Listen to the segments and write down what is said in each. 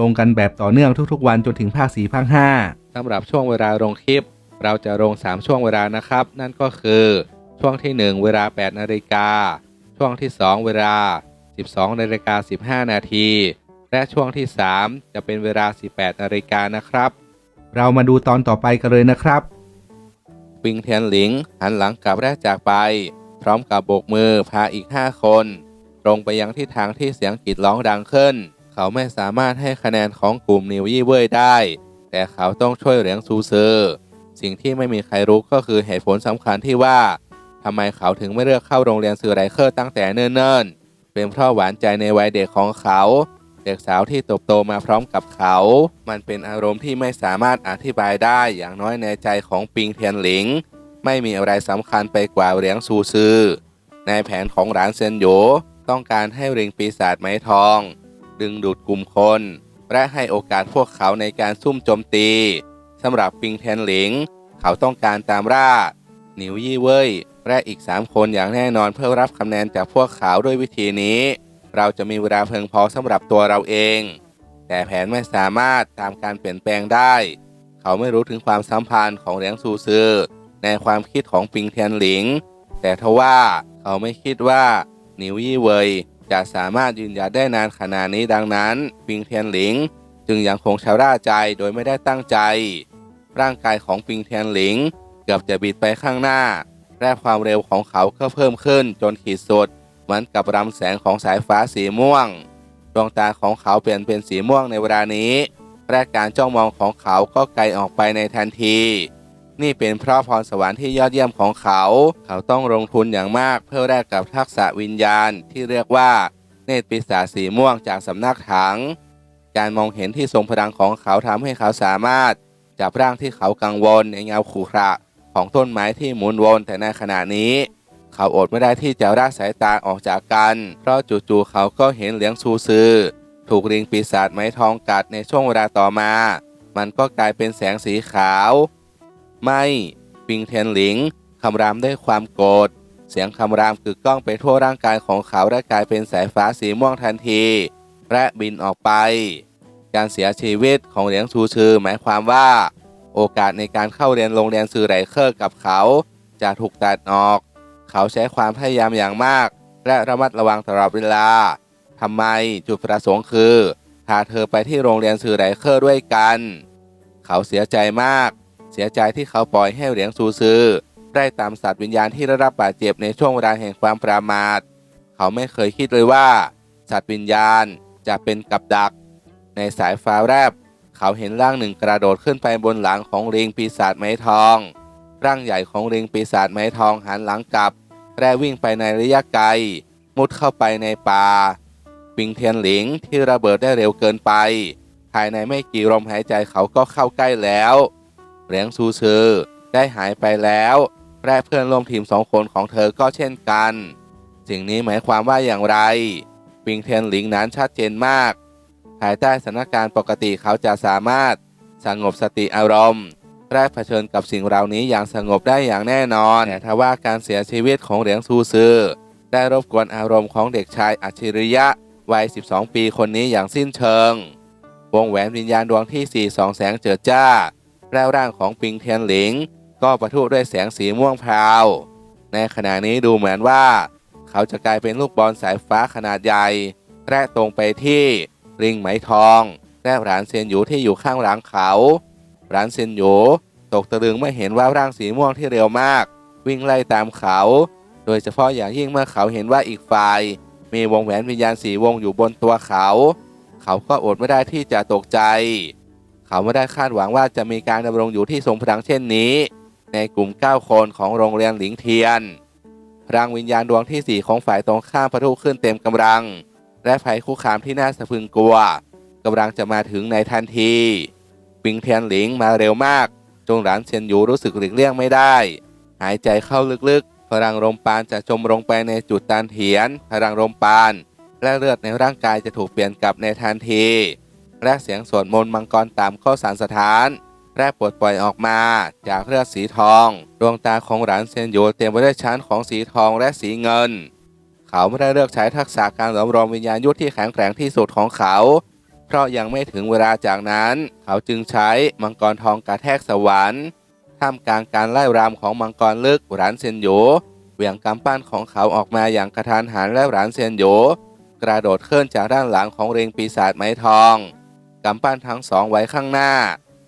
ลงกันแบบต่อเนื่องทุกๆ วันจนถึงภาค4ภาค5สำหรับช่วงเวลาลงคลิป เราจะลง 3 ช่วงเวลานะครับ นั่นก็คือช่วงที่ 1 เวลา 8 นาฬิกา ช่วงที่ 2 เวลา 12 นาฬิกา 15 นาที และช่วงที่ 3 จะเป็นเวลา 18 นาฬิกานะครับ เรามาดูตอนต่อไปกันเลยนะครับ ปิงเทียนหลิงหันหลังกลับแรกจากไป พร้อมกับโบกมือพาอีก 5 คน ตรงไปยังที่ทางที่เสียงกรีดร้องดังขึ้น เขาไม่สามารถให้คะแนนของกลุ่มนิวยี่เว่ยได้ แต่เขาต้องช่วยเหลียงซูซือสิ่งที่ไม่มีใครรู้ก็คือเหตุผลสำคัญที่ว่าทำไมเขาถึงไม่เลือกเข้าโรงเรียนซือไรเคอร์ตั้งแต่เนิ่นๆ เป็นเพราะหวานใจในวัยเด็กของเขา เด็กสาวที่เติบโตมาพร้อมกับเขา มันเป็นอารมณ์ที่ไม่สามารถอธิบายได้อย่างน้อยในใจของปิงเทียนหลิง ไม่มีอะไรสำคัญไปกว่าเหลียงซูซือในแผนของหลานเซนโยต้องการให้ริงปีศาจไม้ทอง ดึงดูดกลุ่มคน และให้โอกาสพวกเขาในการซุ่มโจมตีสำหรับปิงเทียนหลิง เขาต้องการตามล่าหนิวยี่เว่ยและอีก 3 คนอย่างแน่นอนเพื่อรับคะแนนจากพวกเขาด้วยวิธีนี้ เราจะมีเวลาเพียงพอสำหรับตัวเราเอง แต่แผนไม่สามารถตามการเปลี่ยนแปลงได้ เขาไม่รู้ถึงความสัมพันธ์ของเหลียงซูซือในความคิดของปิงเทียนหลิง แต่ทว่าเขาไม่คิดว่าหนิวยี่เวย จะสามารถยืนหยัดได้นานขนาดนี้ดังนั้นปิงเทียนหลิง จึงยังคงชาร่าใจโดยไม่ได้ตั้งใจ ร่างกายของปิงเทียนหลิง เกือบจะบิดไปข้างหน้า และความเร็วของเขาก็เพิ่มขึ้นจนขีดสุดเหมือนกับรำแสงของสายฟ้าสีม่วง ดวงตาของเขาเปลี่ยนเป็นสีม่วงในเวลานี้และการจ้องมองของเขาก็ไกลออกไปในทันที นี่เป็นเพราะพรสวรรค์ที่ยอดเยี่ยมของเขา เขาต้องลงทุนอย่างมากเพื่อแลกกับทักษะวิญญาณที่เรียกว่า เนตรปีศาจสีม่วงจากสำนักถัง การมองเห็นที่ทรงพลังของเขาทำให้เขาสามารถ จับร่างที่เขากังวลในเงาขรุขระของต้นไม้ที่หมุนวนแต่ในขณะนี้ เขาอดไม่ได้ที่จะละสายตาออกจากกัน เพราะจู่ๆเขาก็เห็นเหลียงซูซือ ถูกลิงปีศาจไม้ทองกัดในช่วงเวลาต่อมา มันก็กลายเป็นแสงสีขาว ไม่ปิงเทนหลิงคำรามด้วยความโกรธเสียงคำรามกึกก้องไปทั่วร่างกายของเขาและกลายเป็นสายฟ้าสีม่วงทันที และบินออกไป การเสียชีวิตของเหลียงซูซือหมายความว่า โอกาสในการเข้าเรียนโรงเรียนซือไรเคอร์กับเขา จะถูกตัดออก เขาใช้ความพยายามอย่างมาก และระมัดระวังตลอดเวลาทำไมจุดประสงค์คือพาเธอไปที่โรงเรียนซือไรเคอร์ด้วยกัน เขาเสียใจมาก เสียใจที่เขาปล่อยให้เหลียงซูซือ ได้ตามสัตว์วิญญาณที่ได้รับบาดเจ็บในช่วงเวลาแห่งความประมาท เขาไม่เคยคิดเลยว่า สัตว์วิญญาณจะเป็นกับดัก ในสายฟ้าแรบเขาเห็นร่างหนึ่งกระโดดขึ้นไปบนหลังของลิงปีศาจไม้ทอง ร่างใหญ่ของลิงปีศาจไม้ทองหันหลังกลับและวิ่งไปในระยะไกล มุดเข้าไปในป่าปิงเทียนหลิงที่ระเบิดได้เร็วเกินไป ภายในไม่กี่ลมหายใจเขาก็เข้าใกล้แล้ว เหลียงซูซือได้หายไปแล้ว และเพื่อนร่วมทีมสองคนของเธอก็เช่นกัน สิ่งนี้หมายความว่าอย่างไรปิงเทียนหลิงนั้นชัดเจนมาก ภายใต้สถานการณ์ปกติเขาจะสามารถสงบสติอารมณ์และเผชิญกับสิ่งเหล่านี้อย่างสงบได้อย่างแน่นอนแต่ถ้าว่าการเสียชีวิตของเหลียงซูซือได้รบกวนอารมณ์ของเด็กชายอัจฉริยะวัย 12 ปีคนนี้อย่างสิ้นเชิง วงแหวนวิญญาณดวงที่4สองแสงเจิดจ้า แล้วร่างของปิงเทียนหลิง ก็ประทุด้วยแสงสีม่วงพราว ในขณะนี้ดูเหมือนว่า เขาจะกลายเป็นลูกบอลสายฟ้าขนาดใหญ่และตรงไปที่ริงไหมทองและหลานเซียนหยูที่อยู่ข้างหลังเขาหลานเซียนหยูตกตะลึงเมื่อเห็นว่าร่างสีม่วงที่เร็วมาก วิ่งไล่ตามเขา โดยเฉพาะอย่างยิ่งเมื่อเขาเห็นว่าอีกฝ่าย มีวงแหวนวิญญาณสีวงอยู่บนตัวเขา เขาก็อดไม่ได้ที่จะตกใจ เขาไม่ได้คาดหวังว่าจะมีการดำรงอยู่ที่ทรงพลังเช่นนี้ ในกลุ่ม 9 คนของโรงเรียนหลิงเทียนพลังวิญญาณดวงที่ 4 ของฝ่ายตรงข้ามพะทุขึ้นเต็มกำลัง และภัยคุกคามที่น่าสะพรึงกลัวกำลังจะมาถึงในทันทีปิงเทียนหลิงมาเร็วมาก จงหลานเซียนยูรู้สึกหลีกเลี่ยงไม่ได้ หายใจเข้าลึกๆ พลังลมปราณจะจมลงไปในจุดตานเถียน พลังลมปราณและเลือดในร่างกายจะถูกเปลี่ยนกลับในทันที และเสียงสวดมนต์มังกรตามข้อสารสถานและปลดปล่อยออกมา จากเลือดสีทอง ดวงตาของหลานเซียนหยูเต็มไปด้วยชั้นของสีทองและสีเงิน เขาไม่ได้เลือกใช้ทักษะการหลอมรวมวิญญาณยุทธที่แข็งแกร่งที่สุดของเขา เพราะยังไม่ถึงเวลาจากนั้น เขาจึงใช้มังกรทองกระแทกสวรรค์ท่ามกลางการไล่รำของมังกรลึกหลานเซียนหยูเหวี่ยงกำปั้นของเขาออกมาอย่างกระทานหันและหลานเซียนหยูกระโดดขึ้นจากด้านหลังของเริงปีศาจไม้ทอง กำปั้นทั้งสองไว้ข้างหน้า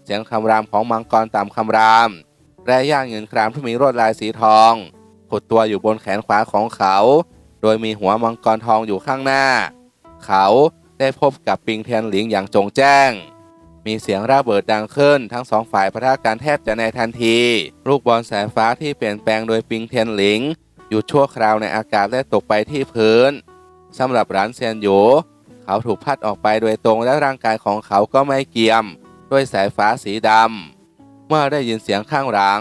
เสียงคำรามของมังกรตามคำรามและย่างเงินครามที่มีลวดลายสีทองขดตัวอยู่บนแขนขวาของเขา โดยมีหัวมังกรทองอยู่ข้างหน้า เขาได้พบกับปิงเทียนหลิงอย่างจงแจ้ง มีเสียงระเบิดดังขึ้นทั้งสองฝ่ายปะทะกันแทบจะในทันที ลูกบอลสายฟ้าที่เปลี่ยนแปลงโดยปิงเทียนหลิงหยุดชั่วคราวในอากาศและตกไปที่พื้นสำหรับร้านเซียนโย เขาถูกพัดออกไปโดยตรงและร่างกายของเขาก็ไม่เกี่ยม ด้วยสายฟ้าสีดำ เมื่อได้ยินเสียงข้างหลัง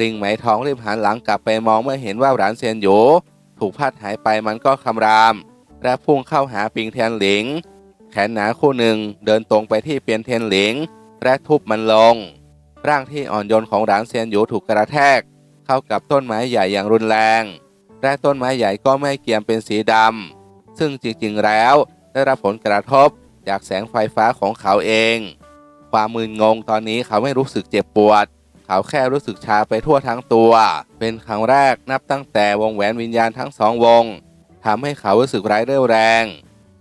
ริงไหมทองรีบหันหลังกลับไปมองเมื่อเห็นว่าหลานเซียนโยถูกพัดหายไปมันก็คำราม และพุ่งเข้าหาปิงเทียนหลิง แขนหนาคู่หนึ่งเดินตรงไปที่เปียนเทียนหลิง และทุบมันลง ร่างที่อ่อนโยนของหลานเซียนโยถูกกระแทก เข้ากับต้นไม้ใหญ่อย่างรุนแรง และต้นไม้ใหญ่ก็ไม่เกี่ยมเป็นสีดำซึ่งจริงๆแล้ว ได้รับผลกระทบจากแสงไฟฟ้าของเขาเอง ความมึนงงตอนนี้เขาไม่รู้สึกเจ็บปวด เขาแค่รู้สึกชาไปทั่วทั้งตัว เป็นครั้งแรกนับตั้งแต่วงแหวนวิญญาณทั้งสองวงทำให้เขารู้สึกไร้เรี่ยวแรง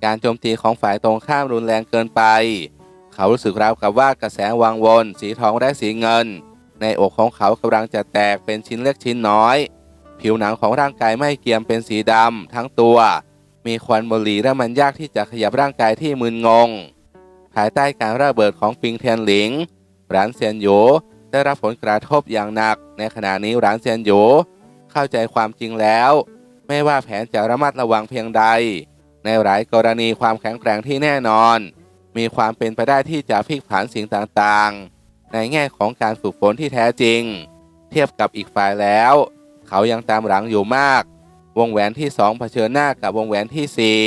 การโจมตีของฝ่ายตรงข้ามรุนแรงเกินไป เขารู้สึกราวกับว่ากระแสวังวน สีทองและสีเงิน ในอกของเขากำลังจะแตกเป็นชิ้นเล็กชิ้นน้อย ผิวหนังของร่างกายไม่เกียมเป็นสีดำทั้งตัว มีควันบุหรี่และมันยากที่จะขยับร่างกายที่มึนงง ภายใต้การระเบิดของปิงเทียนหลิง หลานเซียนโยได้รับผลกระทบอย่างหนัก ในขณะนี้หลานเซียนโยเข้าใจความจริงแล้ว ไม่ว่าแผนจะระมัดระวังเพียงใด ในหลายกรณีความแข็งแกร่งที่แน่นอน มีความเป็นไปได้ที่จะพลิกผันสิ่งต่างๆ ในแง่ของการฝึกฝนที่แท้จริง เทียบกับอีกฝ่ายแล้ว เขายังตามหลังอยู่มาก วงแหวนที่สองเผชิญหน้ากับวงแหวนที่สี่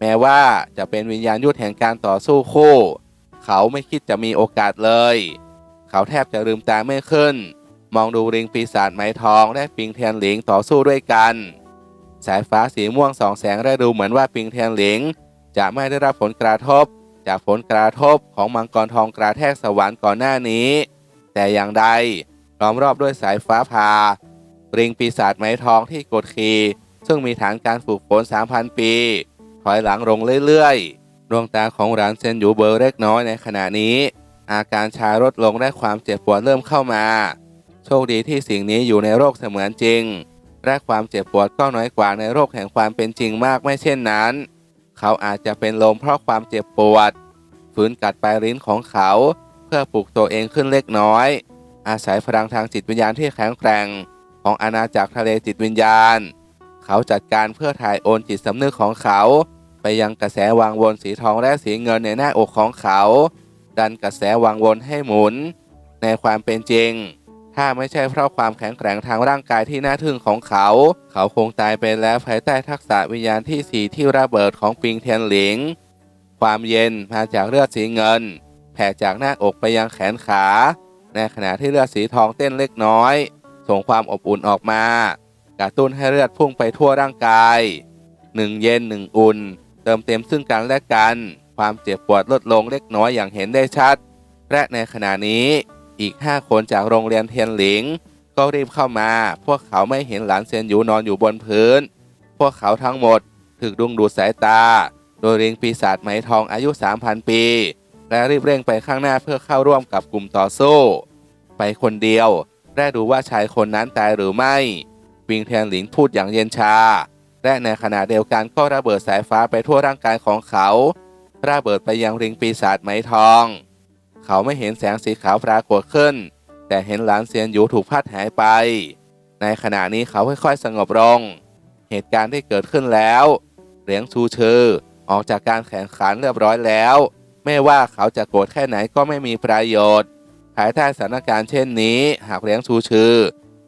แม้ว่าจะเป็นวิญญาณยุทธแห่งการต่อสู้คู่ เขาไม่คิดจะมีโอกาสเลย เขาแทบจะลืมตาไม่ขึ้น มองดูริงปีศาจไม้ทองและปิงเทียนหลิงต่อสู้ด้วยกัน สายฟ้าสีม่วงสองแสงได้ดูเหมือนว่าปิงเทียนหลิง จะไม่ได้รับผลกระทบ จากผลกระทบของมังกรทองกระแทกสวรรค์ก่อนหน้านี้ แต่อย่างใดล้อมรอบด้วยสายฟ้าผ่าริงปีศาจไม้ทองที่กดขี่ ซึ่งมีฐานการฝึกฝน 3,000 ปี ถอยหลังลงเรื่อยๆ ดวงตาของหลานเซนอยู่เบอร์เล็กน้อยในขณะนี้ อาการชาลดลงและความเจ็บปวดเริ่มเข้ามา โชคดีที่สิ่งนี้อยู่ในโรคเสมือนจริง และความเจ็บปวดก็น้อยกว่าในโรคแห่งความเป็นจริงมากไม่เช่นนั้น เขาอาจจะเป็นลมเพราะความเจ็บปวด ฝืนกัดปลายลิ้นของเขา เพื่อปลุกตัวเองขึ้นเล็กน้อย อาศัยพลังทางจิตวิญญาณที่แข็งแกร่ง ของอาณาจักรทะเลจิตวิญญาณ เขาจัดการเพื่อถ่ายโอนจิตสำนึกของเขา ไปยังกระแสวางวนสีทองและสีเงินในหน้าอกของเขา ดันกระแสวางวนให้หมุน ในความเป็นจริง ถ้าไม่ใช่เพราะความแข็งแกร่งทางร่างกายที่น่าทึ่งของเขา เขาคงตายไปแล้วภายใต้ทักษะวิญญาณที่สีที่ระเบิดของปิงเทียนหลิง ความเย็นมาจากเลือดสีเงิน แผ่จากหน้าอกไปยังแขนขา ในขณะที่เลือดสีทองเต้นเล็กน้อย ส่งความอบอุ่นออกมา กระตุ้นให้เลือดพุ่งไปทั่วร่างกายหนึ่งเย็นหนึ่งอุ่น เติมเต็มซึ่งกันและกัน ความเจ็บปวดลดลงเล็กน้อยอย่างเห็นได้ชัด และในขณะนี้อีก 5 คนจากโรงเรียนเทียนหลิง ก็รีบเข้ามา พวกเขาไม่เห็นหลานเซียนหยูนอนอยู่บนพื้น พวกเขาทั้งหมดถูกดุงดูดสายตา โดยริงปีศาจไหมทองอายุ 3,000 ปี และรีบเร่งไปข้างหน้าเพื่อเข้าร่วมกับกลุ่มต่อสู้ ไปคนเดียวและดูว่าชายคนนั้นตายหรือไม่ วิงเทียนหลิงพูดอย่างเย็นชา และในขณะเดียวกันก็ระเบิดสายฟ้าไปทั่วร่างกายของเขา ระเบิดไปยังริงปีศาจไหมทอง เขาไม่เห็นแสงสีขาวปรากฏขึ้น แต่เห็นหลานเซียนหยูถูกพัดหายไป ในขณะนี้เขาค่อยๆสงบลง เหตุการณ์ที่เกิดขึ้นแล้วเหลียงชูเชอออกจากการแข่งขันเรียบร้อยแล้ว ไม่ว่าเขาจะโกรธแค่ไหนก็ไม่มีประโยชน์ภายใต้สถานการณ์เช่นนี้ หากเลี้ยงชูชื่อ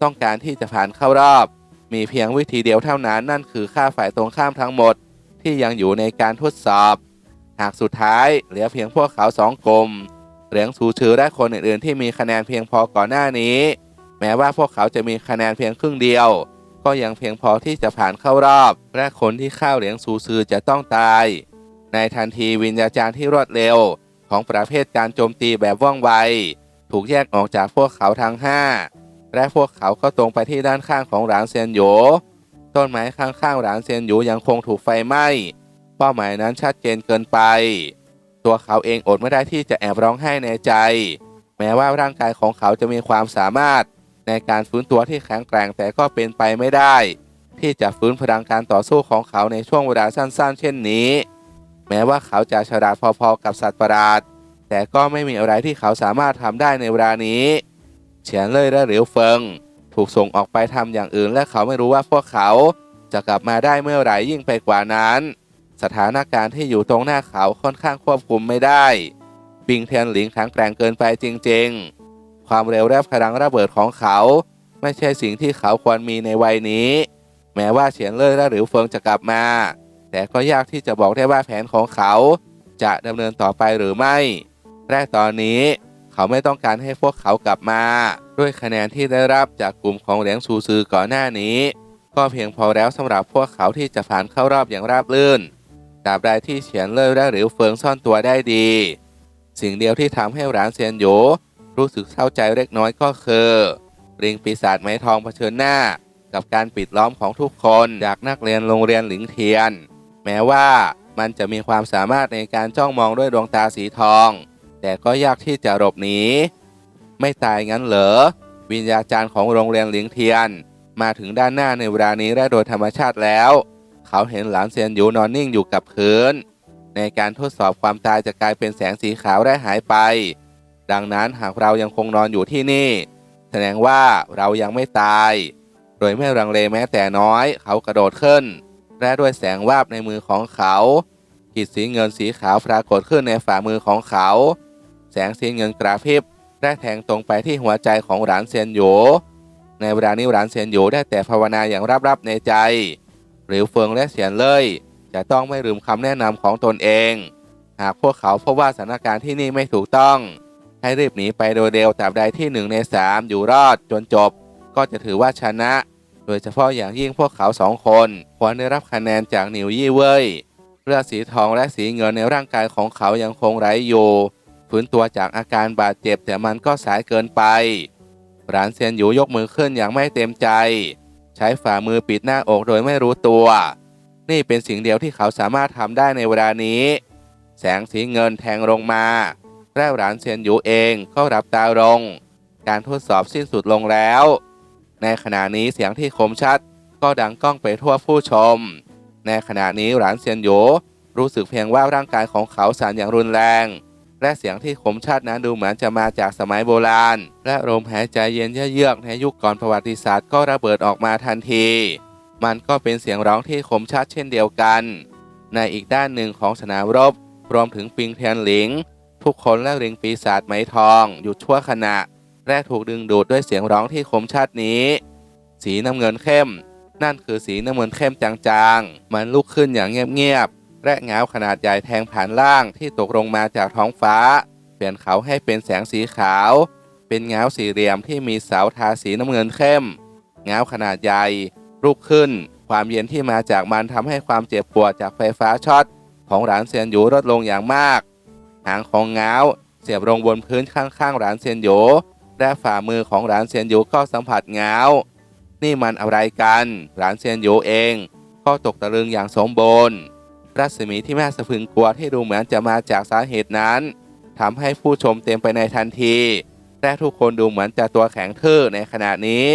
ต้องการที่จะผ่านเข้ารอบ มีเพียงวิธีเดียวเท่านั้นนั่นคือฆ่าฝ่ายตรงข้ามทั้งหมด ที่ยังอยู่ในการทดสอบ หากสุดท้ายเหลือเพียงพวกเขาสองกลุ่มเหลียงซูชือและคนอื่นๆ ที่มีคะแนนเพียงพอก่อนหน้านี้ แม้ว่าพวกเขาจะมีคะแนนเพียงครึ่งเดียว ก็ยังเพียงพอที่จะผ่านเข้ารอบ และคนที่เข้าเหลียงซูซือจะต้องตาย ในทันทีวิญญาจารย์ที่รวดเร็ว ของประเภทการโจมตีแบบว่องไว ถูกแยกออกจากพวกเขาทั้งห้า และพวกเขาก็ตรงไปที่ด้านข้างของหลานเซียนโหยต้นไม้ข้างๆหลานเซียนโหยยังคงถูกไฟไหม้เป้าหมายนั้นชัดเจนเกินไป ตัวเขาเองอดไม่ได้ที่จะแอบร้องไห้ในใจ แม้ว่าร่างกายของเขาจะมีความสามารถ ในการฟื้นตัวที่แข็งแกร่งแต่ก็เป็นไปไม่ได้ ที่จะฟื้นพลังการต่อสู้ของเขาในช่วงเวลาสั้นๆ เช่นนี้ แม้ว่าเขาจะฉลาดพอๆกับสัตว์ประหลาด แต่ก็ไม่มีอะไรที่เขาสามารถทำได้ในเวลานี้ เฉียนเล่ยและเหลียวเฟิง ถูกส่งออกไปทำอย่างอื่นและเขาไม่รู้ว่าพวกเขาจะกลับมาได้เมื่อไหร่ยิ่งไปกว่านั้น สถานการณ์ที่อยู่ตรงหน้าเขาค่อนข้างควบคุมไม่ได้ปิงเทียนหลิงแข็งแกร่งเกินไปจริง ๆ ความเร็วและพลังระเบิดของเขา ไม่ใช่สิ่งที่เขาควรมีในวัยนี้ แม้ว่าเฉียนเล่ยและหลิวเฟิงจะกลับมา แต่ก็ยากที่จะบอกได้ว่าแผนของเขา จะดำเนินต่อไปหรือไม่แรกตอนนี้ เขาไม่ต้องการให้พวกเขากลับมา ด้วยคะแนนที่ได้รับจากกลุ่มของเหลียงซูซือก่อนหน้านี้ ก็เพียงพอแล้วสำหรับพวกเขาที่จะผ่านเข้ารอบอย่างราบรื่นตราบใดที่เฉียนเล่ยและหลิวเฟิงซ่อนตัวได้ดี สิ่งเดียวที่ทำให้หลานเซียนโหยรู้สึกเศร้าใจเล็กน้อยก็คือริงปีศาจไม้ทองเผชิญหน้า กับการปิดล้อมของทุกคนจากนักเรียนโรงเรียนหลิงเทียน แม้ว่ามันจะมีความสามารถในการจ้องมองด้วยดวงตาสีทอง แต่ก็ยากที่จะหลบหนี ไม่ตายงั้นเหรอ วิญญาจารย์ของโรงเรียนหลิงเทียน มาถึงด้านหน้าในเวลานี้และโดยธรรมชาติแล้ว เขาเห็นหลานเซียนอยู่นอนนิ่งอยู่กับพื้น ในการทดสอบความตายจะกลายเป็นแสงสีขาวและหายไป ดังนั้นหากเรายังคงนอนอยู่ที่นี่ แสดงว่าเรายังไม่ตาย โดยไม่รังเลแม้แต่น้อย เขากระโดดขึ้น และด้วยแสงวาบในมือของเขาขีดสีเงินสีขาวปรากฏขึ้นในฝ่ามือของเขา สงสีเงินกระพริบและแทงตรงไปที่หัวใจของหลานเซียนโย ในเวลานี้หลานเซียนโยได้แต่ภาวนาอย่างรับๆในใจ หรือเฟิงและเสียนเล่ยจะต้องไม่ลืมคำแนะนำของตนเอง หากพวกเขาพบว่าสถานการณ์ที่นี่ไม่ถูกต้อง ให้รีบหนีไปโดยเร็วตราบใดที่หนึ่งในสามอยู่รอดจนจบ ก็จะถือว่าชนะ โดยเฉพาะอย่างยิ่งพวกเขาสองคนควรได้รับคะแนนจากหนิวยี่เว่ยเลือดสีทองและสีเงินในร่างกายของเขายังคงไร้อยู่ ฟื้นตัวจากอาการบาดเจ็บแต่มันก็สายเกินไป หลานเซียนอยู่ยกมือขึ้นอย่างไม่เต็มใจ ใช้ฝ่ามือปิดหน้าอกโดยไม่รู้ตัว นี่เป็นสิ่งเดียวที่เขาสามารถทำได้ในเวลานี้ แสงสีเงินแทงลงมาแล้วหลานเซียนอยู่เองก็รับตาลง การทดสอบสิ้นสุดลงแล้ว ในขณะนี้เสียงที่คมชัด ก็ดังก้องไปทั่วผู้ชม ในขณะนี้หลานเซียนโหยรู้สึกเพียงว่าร่างกายของเขาสั่นอย่างรุนแรง และเสียงที่คมชัดนั้นดูเหมือนจะมาจากสมัยโบราณ และลมหายใจเย็นเยือกในยุคก่อนประวัติศาสตร์ก็ระเบิดออกมาทันที มันก็เป็นเสียงร้องที่คมชัดเช่นเดียวกัน ในอีกด้านหนึ่งของสนามรบ รวมถึงปิงเทียนหลิง ทุกคนและริงปีศาจไหมทองหยุดชั่วขณะ และถูกดึงดูดด้วยเสียงร้องที่คมชัดนี้ สีน้ำเงินเข้ม นั่นคือสีน้ำเงินเข้มจางๆ มันลุกขึ้นอย่างเงียบๆ และเงาขนาดใหญ่แทงผ่านล่างที่ตกลงมาจากท้องฟ้า เปลี่ยนเขาให้เป็นแสงสีขาว เป็นเงาสี่เหลี่ยมที่มีเสาทาสีน้ำเงินเข้มเงาขนาดใหญ่ลุกขึ้น ความเย็นที่มาจากมันทำให้ความเจ็บปวดจากไฟฟ้าช็อต ของหลานเซียนหยูลดลงอย่างมาก หางของเงาเสียบลงบนพื้นข้างๆหลานเซียนโหยและฝ่ามือของหลานเซียนโหยก็สัมผัสเงานี่มันอะไรกัน หลานเซียนโหยเอง ก็ตกตะลึงอย่างสมบูรณ์ รัศมีที่แม่สะพรึงกลัวที่ดูเหมือนจะมาจากสาเหตุนั้นทำให้ผู้ชมเต็มไปในทันทีและทุกคนดูเหมือนจะตัวแข็งทื่อในขณะนี้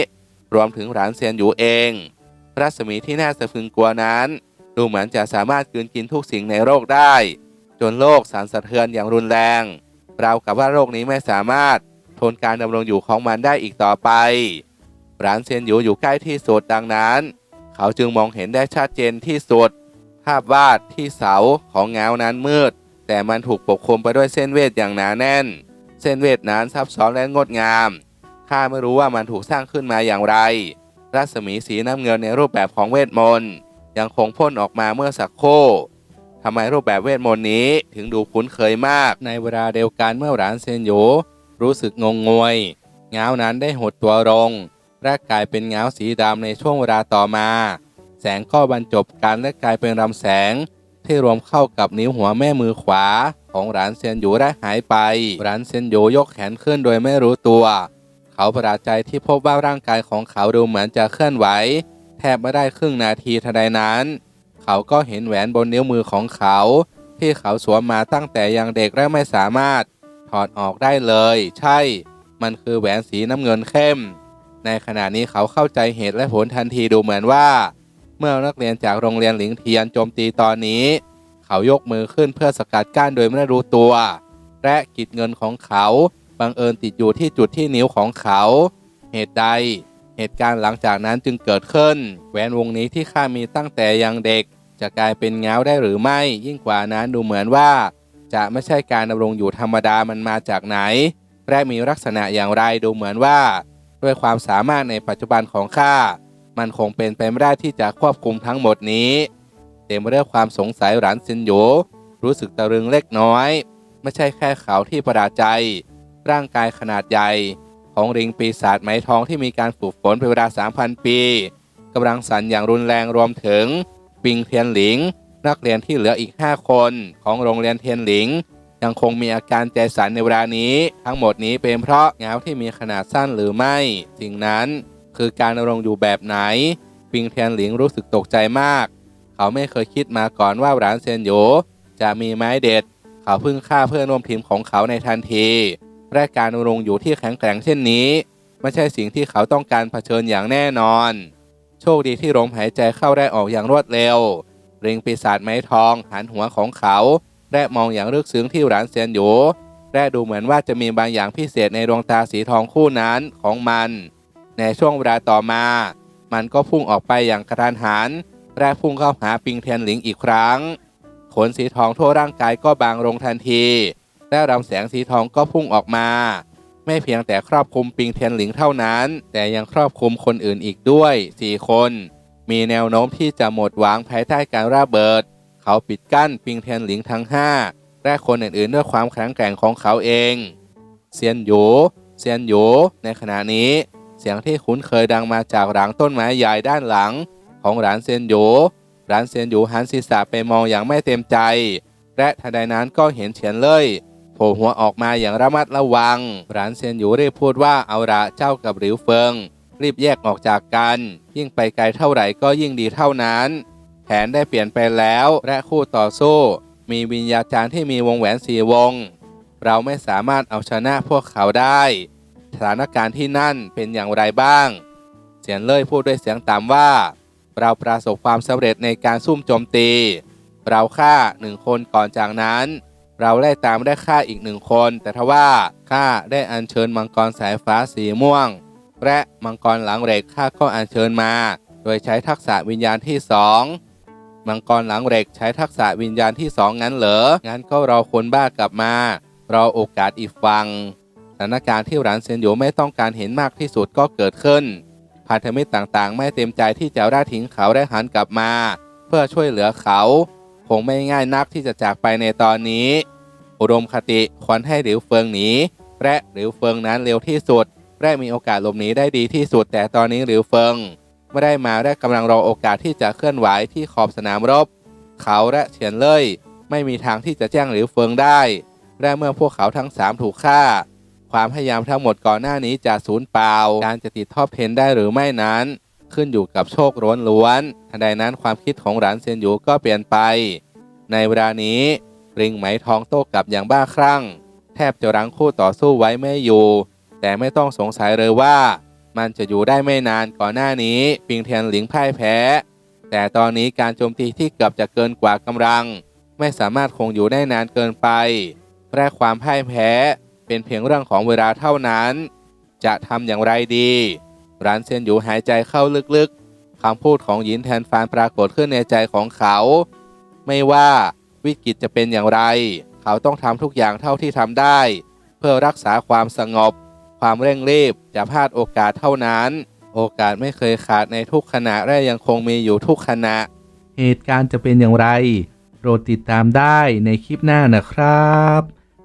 รวมถึงหลานเซียนอยู่เอง รัศมีที่น่าสะพรึงกลัวนั้น ดูเหมือนจะสามารถกืนกินทุกสิ่งในโลกได้ จนโลกสั่นสะเทือนอย่างรุนแรงราวกับว่าโลกนี้ไม่สามารถทนการดำรงอยู่ของมันได้อีกต่อไปหลานเซียนอยู่อยู่ใกล้ที่สุดดังนั้น เขาจึงมองเห็นได้ชัดเจนที่สุด ภาพวาดที่เสาของเงานั้นมืด แต่มันถูกปกคลุมไปด้วยเส้นเวทอย่างหนาแน่น เส้นเวทนั้นซับซ้อนและงดงาม ข้าไม่รู้ว่ามันถูกสร้างขึ้นมาอย่างไร รัศมีสีน้ำเงินในรูปแบบของเวทมนต์ยังคงพ่นออกมาเมื่อสักครู่ทำไมรูปแบบเวทมนต์นี้ถึงดูคุ้นเคยมากในเวลาเดียวกันเมื่อหลานเซนโยรู้สึกงงงวย เงานั้นได้หดตัวลงและกลายเป็นเงาสีดำในช่วงเวลาต่อมา แสงก็บรรจบกันและกลายเป็นลำแสง ที่รวมเข้ากับนิ้วหัวแม่มือขวา ของหลานเซียนหยูได้หายไปหลานเซียนหยูยกแขนขึ้นโดยไม่รู้ตัว เขาประหลาดใจที่พบว่าร่างกายของเขาดูเหมือนจะเคลื่อนไหว แทบไม่ได้ครึ่งนาทีทันใดนั้น เขาก็เห็นแหวนบนนิ้วมือของเขา ที่เขาสวมมาตั้งแต่ยังเด็กและไม่สามารถถอดออกได้เลย ใช่ มันคือแหวนสีน้ำเงินเข้ม ในขณะนี้เขาเข้าใจเหตุและผลทันทีดูเหมือนว่า เมื่อนักเรียนจากโรงเรียนหลิงเทียนโจมตีตอนนี้ เขายกมือขึ้นเพื่อสกัดกั้นโดยไม่รู้ตัว และกิจเงินของเขาบังเอิญติดอยู่ที่จุดที่นิ้วของเขา เหตุใด เหตุการณ์หลังจากนั้นจึงเกิดขึ้น แหวนวงนี้ที่ข้ามีตั้งแต่ยังเด็ก จะกลายเป็นเงาได้หรือไม่ ยิ่งกว่านั้นดูเหมือนว่า จะไม่ใช่การดำรงอยู่ธรรมดามันมาจากไหนและมีลักษณะอย่างไรดูเหมือนว่า ด้วยความสามารถในปัจจุบันของข้า มันคงเป็นไปไม่ได้ที่จะควบคุมทั้งหมดนี้เต็มไปด้วยความสงสัยหลานซินโยรู้สึกตะลึงเล็กน้อย ไม่ใช่แค่เขาที่ประหลาดใจ ร่างกายขนาดใหญ่ ของริงปีศาจไหมทองที่มีการฝึกฝนเป็นเวลา 3,000 ปีกำลังสั่นอย่างรุนแรงรวมถึง ปิงเทียนหลิง นักเรียนที่เหลืออีก 5 คนของโรงเรียนเทียนหลิง ยังคงมีอาการใจสั่นในเวลานี้ ทั้งหมดนี้เป็นเพราะเงาที่มีขนาดสั้นหรือไม่ สิ่งนั้น คือการดำรงอยู่แบบไหน ปิงเทียนหลิงรู้สึกตกใจมาก เขาไม่เคยคิดมาก่อนว่าหลานเซียนโยจะมีไม้เด็ด เขาเพิ่งฆ่าเพื่อนร่วมทีมของเขาในทันทีและการดำรงอยู่ที่แข็งแกร่งเช่นนี้ ไม่ใช่สิ่งที่เขาต้องการเผชิญอย่างแน่นอน โชคดีที่ลมหายใจเข้าได้ออกอย่างรวดเร็วริงปีศาจไม้ทองหันหัวของเขา และมองอย่างลึกซึ้งที่หลานเซียนโยและดูเหมือนว่าจะมีบางอย่างพิเศษในดวงตาสีทองคู่นั้นของมัน ในช่วงเวลาต่อมา มันก็พุ่งออกไปอย่างกระทันหัน และพุ่งเข้าหาปิงเทียนหลิงอีกครั้ง ขนสีทองทั่วร่างกายก็บางลงทันที และลำแสงสีทองก็พุ่งออกมา ไม่เพียงแต่ครอบคลุมปิงเทียนหลิงเท่านั้น แต่ยังครอบคลุมคนอื่นอีกด้วย 4 คน มีแนวโน้มที่จะหมดหวังภายใต้การระเบิด เขาปิดกั้นปิงเทียนหลิงทั้ง 5 และคนอื่นๆด้วยความแข็งแกร่งของเขาเอง เซียนโหยเซียนโหยในขณะนี้ เสียงที่คุ้นเคยดังมาจากหลังต้นไม้ใหญ่ด้านหลัง ของหลานเซียนหยูหลานเซียนหยูหันศีรษะไปมองอย่างไม่เต็มใจ และทันใดนั้นก็เห็นเฉียนเล่ยโผล่หัวออกมาอย่างระมัดระวัง หลานเซียนหยูรีบพูดว่าเอาละเจ้ากับหลิวเฟิง รีบแยกออกจากกัน ยิ่งไปไกลเท่าไหร่ก็ยิ่งดีเท่านั้น แผนได้เปลี่ยนไปแล้วและคู่ต่อสู้ มีวิญญาจารย์ที่มีวงแหวนสีวง เราไม่สามารถเอาชนะพวกเขาได้ สถานการณ์ที่นั่นเป็นอย่างไรบ้าง เสียนเล่ยพูดด้วยเสียงต่ำว่า เราประสบความสำเร็จในการซุ่มโจมตี เราฆ่าหนึ่งคนก่อนจากนั้น เราไล่ตามได้ฆ่าอีกหนึ่งคน แต่ทว่าข้าได้อัญเชิญมังกรสายฟ้าสีม่วง และมังกรหลังเหล็กข้าก็อัญเชิญมา โดยใช้ทักษะวิญญาณที่สองมังกรหลังเหล็กใช้ทักษะวิญญาณที่สองงั้นเหรองั้นก็รอคนบ้ากลับมารอโอกาสอีกฟัง ถานการณ์ที่หลานเซนโยไม่ต้องการเห็นมากที่สุดก็เกิดขึ้นพันธมิตรต่างๆ ไม่เต็มใจที่จะราทิ้งเขาได้หันกลับมา เพื่อช่วยเหลือเขา คงไม่ง่ายนักที่จะจากไปในตอนนี้ อุดมคติควรให้หลิวเฟิงหนีและหลิวเฟิงนั้นเร็วที่สุดและมีโอกาสหลบหนีได้ดีที่สุด แต่ตอนนี้หลิวเฟิงไม่ได้มาและกำลังรอโอกาสที่จะเคลื่อนไหวที่ขอบสนามรบ เขาและเฉียนเล่ยไม่มีทางที่จะแจ้งหลิวเฟิงได้ และเมื่อพวกเขาทั้งสามถูกฆ่า ความพยายามทั้งหมดก่อนหน้านี้จะสูญเปล่า การจะติดท็อป 10 ได้หรือไม่นั้น ขึ้นอยู่กับโชคล้วนล้วนๆทันใดนั้นความคิดของหลานเซียนหยูก็เปลี่ยนไป ในเวลานี้ริงไหมทองโต้กลับอย่างบ้าคลั่ง แทบจะรั้งคู่ต่อสู้ไว้ไม่อยู่ แต่ไม่ต้องสงสัยเลยว่า มันจะอยู่ได้ไม่นานก่อนหน้านี้ ปิงเทียนหลิงพ่ายแพ้ แต่ตอนนี้การโจมตีที่เกือบจะเกินกว่ากำลัง ไม่สามารถคงอยู่ได้นานเกินไปและความพ่ายแพ้ เป็นเพียงเรื่องของเวลาเท่านั้น จะทำอย่างไรดีร้านเซียนอยู่หายใจเข้าลึกๆคำพูดของหยินแทนฟานปรากฏขึ้นในใจของเขา ไม่ว่าวิกฤตจะเป็นอย่างไร เขาต้องทำทุกอย่างเท่าที่ทำได้ เพื่อรักษาความสงบ ความเร่งรีบจะพลาดโอกาสเท่านั้น โอกาสไม่เคยขาดในทุกขณะและยังคงมีอยู่ทุกขณะ เหตุการณ์จะเป็นอย่างไรโปรดติดตามได้ในคลิปหน้านะครับ